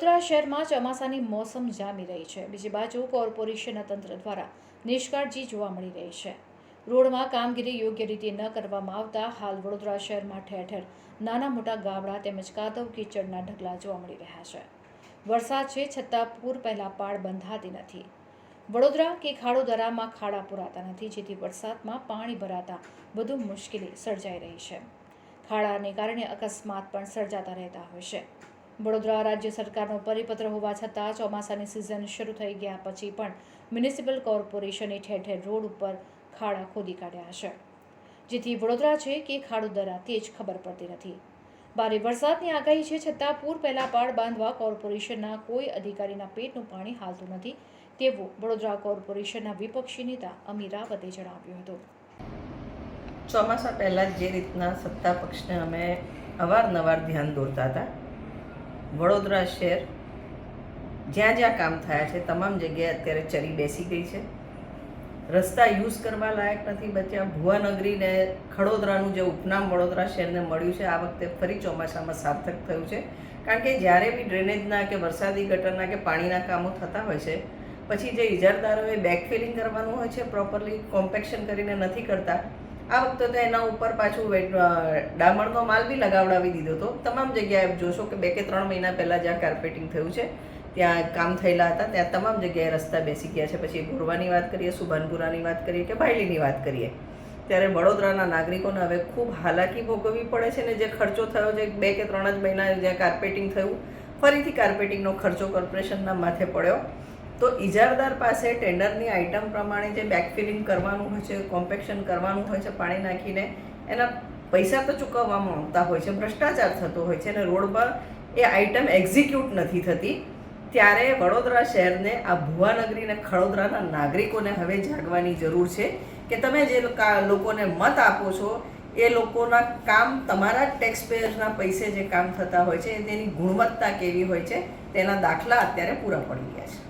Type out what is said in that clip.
શહેરમાં ચોમાસાની મોસમ જામી રહી છે. બીજી બાજુ કોર્પોરેશનના તંત્ર દ્વારા નિષ્કાળજી જોવા મળી રહી છે. રોડમાં કામગીરી યોગ્ય રીતે ન કરવામાં આવતા હાલ વડોદરા શહેરમાં ઠેર ઠેર નાના મોટા ગામડા તેમજ કાદવ કીચડના ઢગલા જોવા મળી રહ્યા છે. વરસાદ છે છતાં પૂર પહેલાં પાળ બંધાતી નથી. વડોદરા કે ખાડોદરામાં ખાડા પુરાતા નથી, જેથી વરસાદમાં પાણી ભરાતા વધુ મુશ્કેલી સર્જાઈ રહી છે. ખાડાને કારણે અકસ્માત પણ સર્જાતા રહેતા હોય છે. વડોદરા રાજ્ય સરકારનો પરિપત્ર હોવા છતાં ચોમાસાની સિઝન શરૂ થઈ ગયા પછી પણ મ્યુનિસિપલ કોર્પોરેશને ઠેર ઠેર રોડ ઉપર ખાડા ખોદી કાઢ્યા છે. જેથી વડોદરા છે કે ખાડોદરા તે જ ખબર પડતી નથી. ભારે વરસાદની આગાહી છે છતાં પૂર પહેલાં પાળ બાંધવા કોર્પોરેશનના કોઈ અધિકારીના પેટનું પાણી હાલતું નથી તેવું વડોદરા કોર્પોરેશનના વિપક્ષી નેતા અમીર રાવતે જણાવ્યું હતું. ચોમાસા પહેલાં જે રીતના સત્તા પક્ષને અમે અવારનવાર ધ્યાન દોરતા હતા વડોદરા શહેર, જ્યાં જ્યાં કામ થયા છે, તમામ જગ્યાએ અત્યારે ચરી બેસી ગઈ છે. રસ્તા યુઝ કરવા લાયક નથી બચ્યા. ભુવાનગરીને ખડોદરાનું જે ઉપનામ વડોદરા શહેરને મળ્યું છે, આ વખતે ફરી ચોમાસામાં સાર્થક થયું છે. કારણ કે જ્યારે બી ડ્રેનેજના કે વરસાદી ગટરના કે પાણીના કામો થતા હોય છે, પછી જે ઇજારદારોએ બેકફિલિંગ કરવાનું હોય છે પ્રોપરલી કોમ્પેક્શન કરીને નથી કરતા આ વખતે તો એના ઉપર પાછું ડામરનો માલ બી લગાવડાવી દીધો હતો તમામ જગ્યાએ જોશો કે બે કે ત્રણ મહિના પહેલાં જ્યાં કાર્પેટિંગ થયું છે, ત્યાં કામ થયેલા હતા, ત્યાં તમામ જગ્યાએ રસ્તા બેસી ગયા છે. પછી ગોરવાની વાત કરીએ, સુભાનપુરાની વાત કરીએ કે ભાયલીની વાત કરીએ. ત્યારે વડોદરાના નાગરિકોને હવે ખૂબ હાલાકી ભોગવવી પડે છે ને જે ખર્ચો થયો છે, બે કે ત્રણ જ મહિના જ્યાં કાર્પેટિંગ થયું, ફરીથી કાર્પેટિંગનો ખર્ચો કોર્પોરેશનના માથે પડ્યો. તો ઇજારદાર પાસે ટેન્ડરની આઇટમ પ્રમાણે જે બેકફિલિંગ કરવાનું હોય છે, કોમ્પેક્શન કરવાનું હોય છે, પાણી નાખીને, એના પૈસા તો ચૂકવવામાં આવતા હોય છે, ભ્રષ્ટાચાર થતો હોય છે, અને રોડ પર એ આઇટમ એક્ઝિક્યુટ નથી થતી. ત્યારે વડોદરા શહેરને, આ ભુવાનગરી અને ખડોદરાના નાગરિકોને હવે જાગવાની જરૂર છે કે તમે જે લોકા- લોકોને મત આપો છો, એ લોકોના કામ તમારા જ ટેક્સ પૈસે જે કામ થતા હોય છે, તેની ગુણવત્તા કેવી હોય છે, તેના દાખલા અત્યારે પૂરા પડી ગયા છે.